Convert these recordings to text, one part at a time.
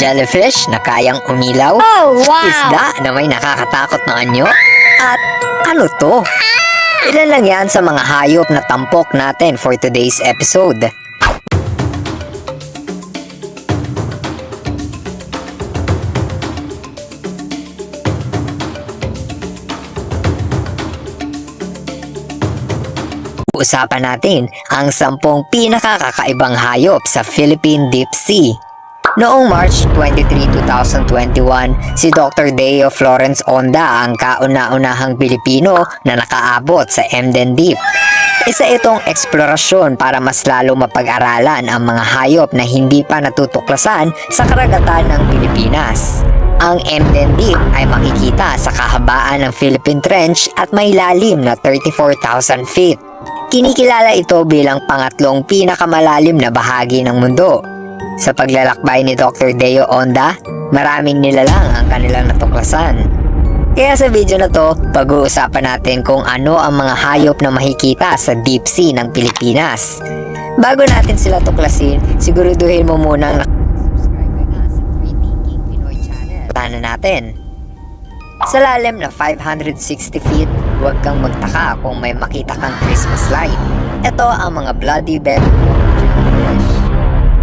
jellyfish na kayang umilaw, Oh, wow! isda na may nakakatakot na anyo, at ano to? Ilan lang yan sa mga hayop na tampok natin for today's episode. Usapan natin ang sampung pinakakakaibang hayop sa Philippine Deep Sea. Noong March 23, 2021, si Dr. Deo Florence Onda ang kauna-unahang Pilipino na nakaabot sa Emden Deep. Isa itong eksplorasyon para mas lalo mapag-aralan ang mga hayop na hindi pa natutuklasan sa karagatan ng Pilipinas. Ang Emden Deep ay makikita sa kahabaan ng Philippine Trench at may lalim na 34,000 feet. Kinikilala ito bilang pangatlong pinakamalalim na bahagi ng mundo. Sa paglalakbay ni Dr. Deo Onda, maraming nilalang ang kanilang natuklasan. Kaya sa video na to, pag-uusapan natin kung ano ang mga hayop na makikita sa deep sea ng Pilipinas. Bago natin sila tuklasin, siguraduhin mo munang nakasubscribe ka na sa Free Thinking Pinoy Channel. Tana natin. Sa lalim na 560 feet, huwag kang magtaka kung may makita kang Christmas light. Ito ang mga bloody bed.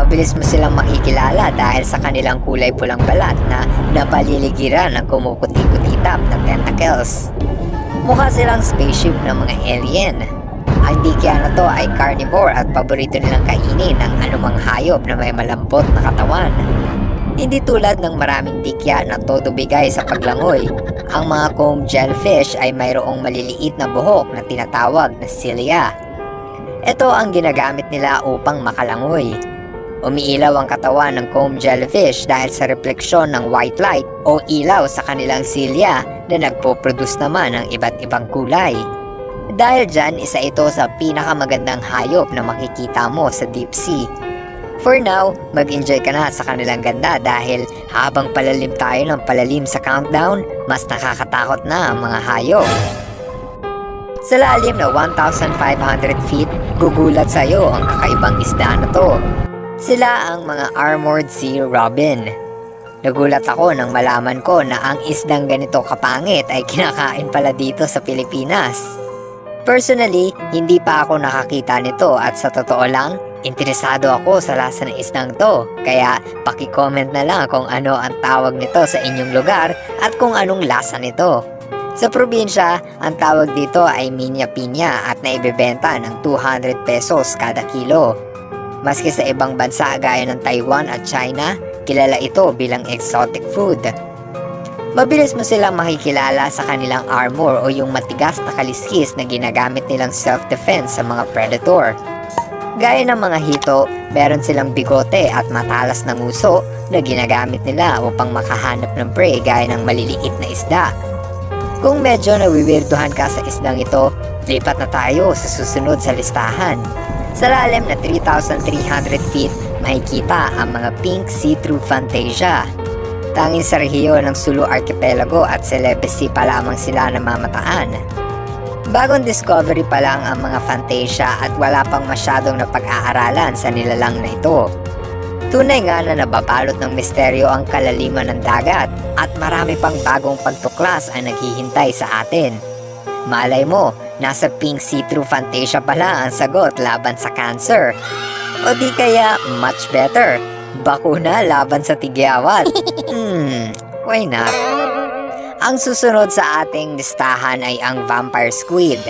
Mabilis mo silang makikilala dahil sa kanilang kulay pulang balat na napaliligiran ng kumukuti-kutitap na tentacles. Mukha silang spaceship ng mga alien. Ang dikya na to ay carnivore at paborito nilang kainin ng anumang hayop na may malambot na katawan. Hindi tulad ng maraming dikya na todo bigay sa paglangoy. Ang mga comb jellyfish ay mayroong maliliit na buhok na tinatawag na cilia. Ito ang ginagamit nila upang makalangoy. Umiilaw ang katawan ng comb jellyfish dahil sa refleksyon ng white light o ilaw sa kanilang cilia na nagpo-produce naman ng iba't ibang kulay. Dahil dyan, isa ito sa pinakamagandang hayop na makikita mo sa deep sea. For now, mag-enjoy ka na sa kanilang ganda dahil habang palalim tayo ng palalim sa countdown, mas nakakatakot na ang mga hayop. Sa lalim na 1,500 feet, gugulat sa'yo ang kakaibang isda na to. Sila ang mga armored sea robin. Nagulat ako nang malaman ko na ang isdang ganito kapangit ay kinakain pala dito sa Pilipinas. Personally, hindi pa ako nakakita nito at sa totoo lang, interesado ako sa lasa ng isdang to. Kaya paki-comment na lang kung ano ang tawag nito sa inyong lugar at kung anong lasa nito. Sa probinsya, ang tawag dito ay minya pinya at naibebenta ng 200 pesos kada kilo. Maski sa ibang bansa gaya ng Taiwan at China, kilala ito bilang exotic food. Mabilis mo silang makikilala sa kanilang armor o yung matigas na kaliskis na ginagamit nilang self-defense sa mga predator. Gaya ng mga hito, meron silang bigote at matalas na nguso na ginagamit nila upang makahanap ng prey gaya ng maliliit na isda. Kung medyo nawiwirduhan ka sa isdang ito, lipat na tayo sa susunod sa listahan. Sa lalim na 3,300 feet, makikita ang mga pink see-through fantasia. Tanging sa rehiyon ng Sulu Archipelago at Celebes Sea pa lamang sila namamataan. Bagong discovery pa lang ang mga fantasia at wala pang masyadong napag-aaralan sa nilalang na ito. Tunay nga na nababalot ng misteryo ang kalaliman ng dagat at marami pang bagong pagtuklas ang naghihintay sa atin. Malay mo, nasa pink see-through fantasia pala ang sagot laban sa cancer. O di kaya, much better, bakuna laban sa tigyawat. Hmm, why not? Ang susunod sa ating listahan ay ang vampire squid.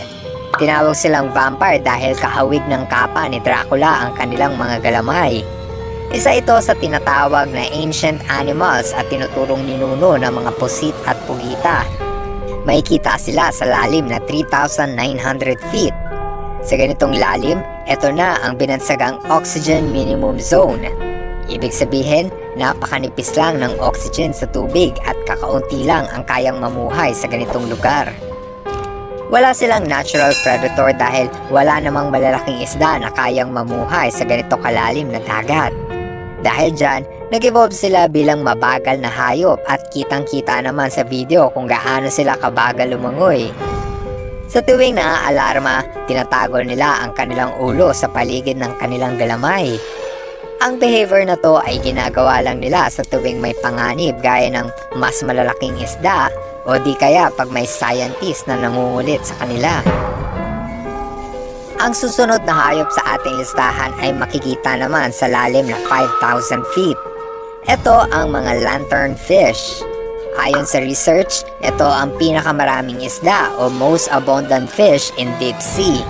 Tinawag silang vampire dahil kahawig ng kapa ni Dracula ang kanilang mga galamay. Isa ito sa tinatawag na ancient animals at tinuturong ninuno ng mga pusit at pugita. Makikita sila sa lalim na 3,900 feet. Sa ganitong lalim, ito na ang binansagang oxygen minimum zone. Ibig sabihin, napakanipis lang ng oxygen sa tubig at kakaunti lang ang kayang mamuhay sa ganitong lugar. Wala silang natural predator dahil wala namang malalaking isda na kayang mamuhay sa ganito kalalim na dagat. Dahil dyan, nag-evolve sila bilang mabagal na hayop at kitang-kita naman sa video kung gaano sila kabagal lumangoy. Sa tuwing naaalarma, tinatago nila ang kanilang ulo sa paligid ng kanilang galamay. Ang behavior na to ay ginagawa lang nila sa tuwing may panganib gaya ng mas malalaking isda o di kaya pag may scientist na nangungulit sa kanila. Ang susunod na hayop sa ating listahan ay makikita naman sa lalim na 5,000 feet. Ito ang mga lantern fish. Ayon sa research, ito ang pinakamaraming isda o most abundant fish in deep sea.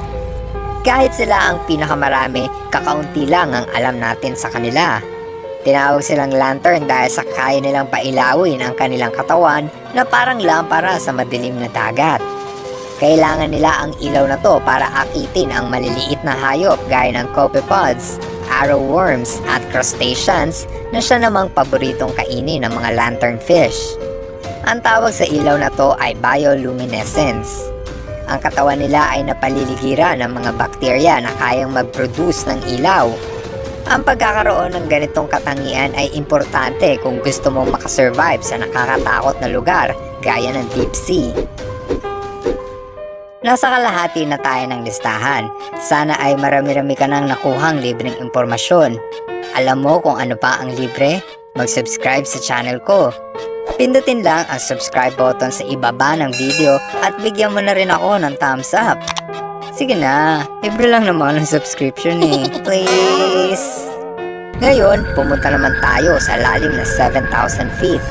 Kahit sila ang pinakamarami, kakaunti lang ang alam natin sa kanila. Tinawag silang lantern dahil sa kaya nilang pailawin ang kanilang katawan na parang lampara sa madilim na dagat. Kailangan nila ang ilaw na to para akitin ang maliliit na hayop gaya ng copepods, arrowworms at crustaceans na siya namang paboritong kainin ng mga lanternfish. Ang tawag sa ilaw na to ay bioluminescence. Ang katawan nila ay napaliligiran ng mga bakterya na kayang mag-produce ng ilaw. Ang pagkakaroon ng ganitong katangian ay importante kung gusto mong makasurvive sa nakakatakot na lugar gaya ng deep sea. Nasa kalahati na tayo ng listahan. Sana ay marami-rami ka nang nakuhang libreng impormasyon. Alam mo kung ano pa ang libre? Mag-subscribe sa channel ko. Pindutin lang ang subscribe button sa ibaba ng video at bigyan mo na rin ako ng thumbs up. Sige na, libre lang naman ang subscription eh. Please! Ngayon, pumunta naman tayo sa lalim na 7,000 feet.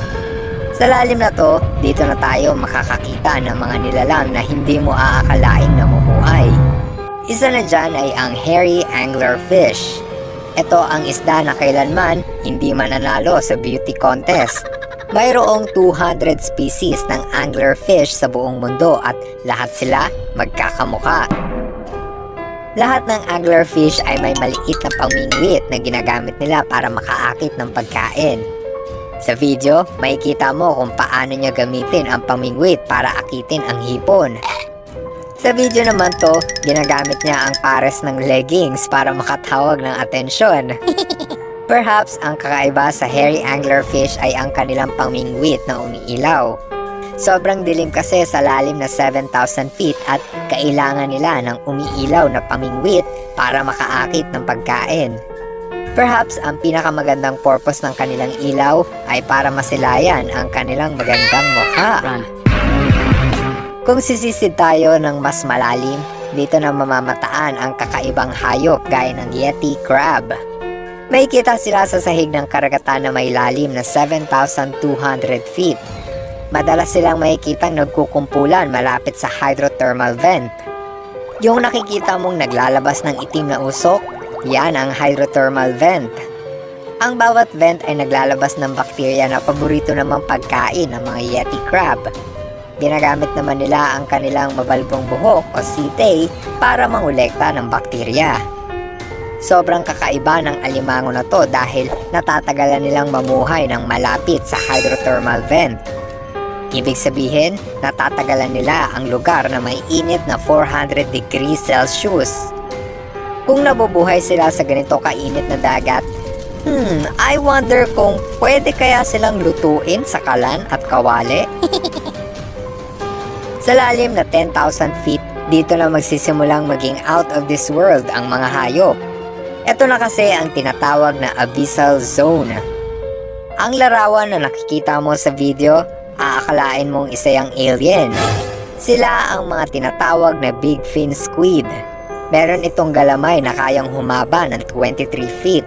Sa lalim na to, dito na tayo makakakita ng mga nilalang na hindi mo aakalaing namumuhay. Isa na dyan ay ang hairy anglerfish. Ito ang isda na kailanman hindi mananalo sa beauty contest. Mayroong 200 species ng anglerfish sa buong mundo at lahat sila magkakamuka. Lahat ng anglerfish ay may maliit na pamingwit na ginagamit nila para makaakit ng pagkain. Sa video, makikita mo kung paano niya gamitin ang pamingwit para akitin ang hipon. Sa video naman to, ginagamit niya ang pares ng leggings para makatawag ng atensyon. Perhaps ang kakaiba sa hairy anglerfish ay ang kanilang pamingwit na umiilaw. Sobrang dilim kasi sa lalim na 7,000 feet at kailangan nila ng umiilaw na pamingwit para makaakit ng pagkain. Perhaps ang pinakamagandang purpose ng kanilang ilaw ay para masilayan ang kanilang magandang mukha. Kung sisisid tayo ng mas malalim, dito na mamamataan ang kakaibang hayop gaya ng Yeti crab. May kita sila sa sahig ng karagatan na may lalim na 7,200 feet. Madalas silang makikitang nagkukumpulan malapit sa hydrothermal vent. Yung nakikita mong naglalabas ng itim na usok, yan ang hydrothermal vent. Ang bawat vent ay naglalabas ng bakterya na paborito namang pagkain ng mga Yeti crab. Ginagamit naman nila ang kanilang mabalbong buhok o sitae para mangolekta ng bakterya. Sobrang kakaiba ng alimango na to dahil natatagalan nilang mamuhay ng malapit sa hydrothermal vent. Ibig sabihin, natatagalan nila ang lugar na may init na 400 degrees Celsius. Kung nabubuhay sila sa ganito kainit na dagat, hmm, I wonder kung pwede kaya silang lutuin sa kalan at kawali? sa lalim na 10,000 feet, dito na magsisimulang maging out of this world ang mga hayop. Ito na kasi ang tinatawag na abyssal zone. Ang larawan na nakikita mo sa video, aakalain mong isa yung alien. Sila ang mga tinatawag na big fin squid. Meron itong galamay na kayang humaba ng 23 feet.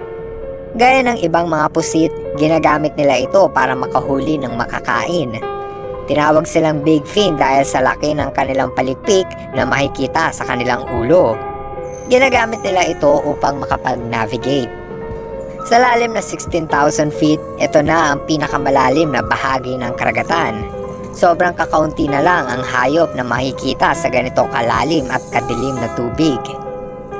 Gaya ng ibang mga pusit, ginagamit nila ito para makahuli ng makakain. Tinawag silang big fin dahil sa laki ng kanilang palipik na makikita sa kanilang ulo. Ginagamit nila ito upang makapag-navigate. Sa lalim na 16,000 feet, ito na ang pinakamalalim na bahagi ng karagatan. Sobrang kakaunti na lang ang hayop na makikita sa ganito kalalim at kadilim na tubig.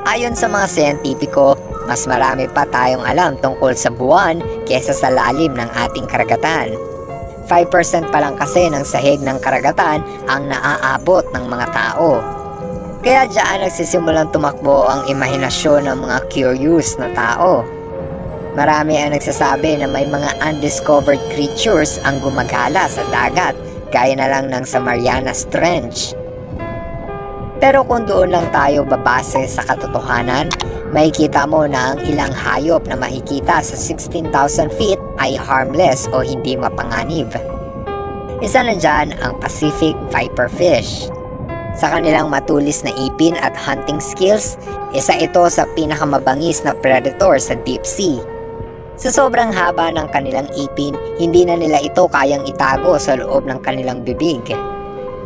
Ayon sa mga siyentipiko, mas marami pa tayong alam tungkol sa buwan kesa sa lalim ng ating karagatan. 5% pa lang kasi ng sahig ng karagatan ang naaabot ng mga tao. Kaya diyan nagsisimulang tumakbo ang imahinasyon ng mga curious na tao. Marami ang nagsasabi na may mga undiscovered creatures ang gumagala sa dagat gaya na lang ng sa Marianas Trench. Pero kung doon lang tayo babase sa katotohanan, makikita mo na ang ilang hayop na makikita sa 16,000 feet ay harmless o hindi mapanganib. Isa na dyan ang Pacific Viper Fish. Sa kanilang matulis na ipin at hunting skills, isa ito sa pinakamabangis na predator sa deep sea. Sa sobrang haba ng kanilang ipin, hindi na nila ito kayang itago sa loob ng kanilang bibig.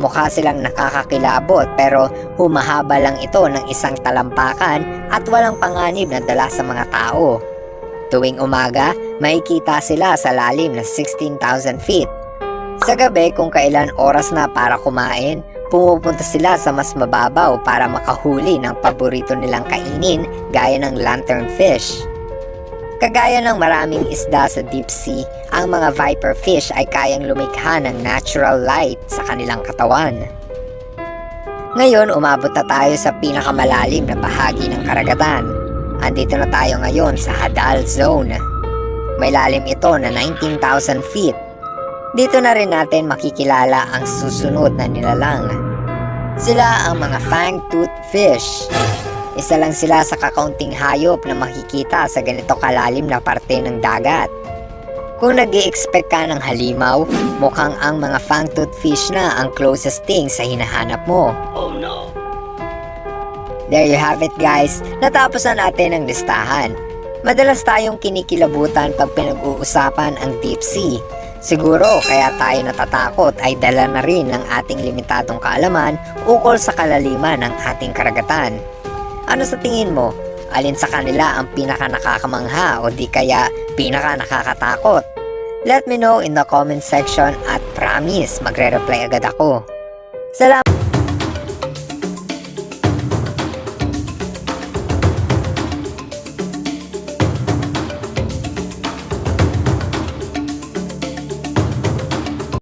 Mukha silang nakakakilabot pero humahaba lang ito ng isang talampakan at walang panganib na dala sa mga tao. Tuwing umaga, makikita sila sa lalim na 16,000 feet. Sa gabi kung kailan oras na para kumain, pumupunta sila sa mas mababaw para makahuli ng paborito nilang kainin gaya ng lanternfish. Kagaya ng maraming isda sa deep sea, ang mga viper fish ay kayang lumikha ng natural light sa kanilang katawan. Ngayon, umabot na tayo sa pinakamalalim na bahagi ng karagatan. Andito na tayo ngayon sa Hadal Zone. May lalim ito na 19,000 feet. Dito na rin natin makikilala ang susunod na nilalang. Sila ang mga fang-tooth fish. Isa lang sila sa kakaunting hayop na makikita sa ganito kalalim na parte ng dagat. Kung nag expect ka ng halimaw, mukhang ang mga fang-tooth fish na ang closest thing sa hinahanap mo. Oh no. There you have it guys, natapos na natin ang listahan. Madalas tayong kinikilabutan pag pinag-uusapan ang deep sea. Siguro kaya tayo natatakot ay dala na rin ng ating limitadong kaalaman ukol sa kalaliman ng ating karagatan. Ano sa tingin mo? Alin sa kanila ang pinaka nakakamangha o di kaya pinaka nakakatakot? Let me know in the comment section at promise magre-reply agad ako. Salamat!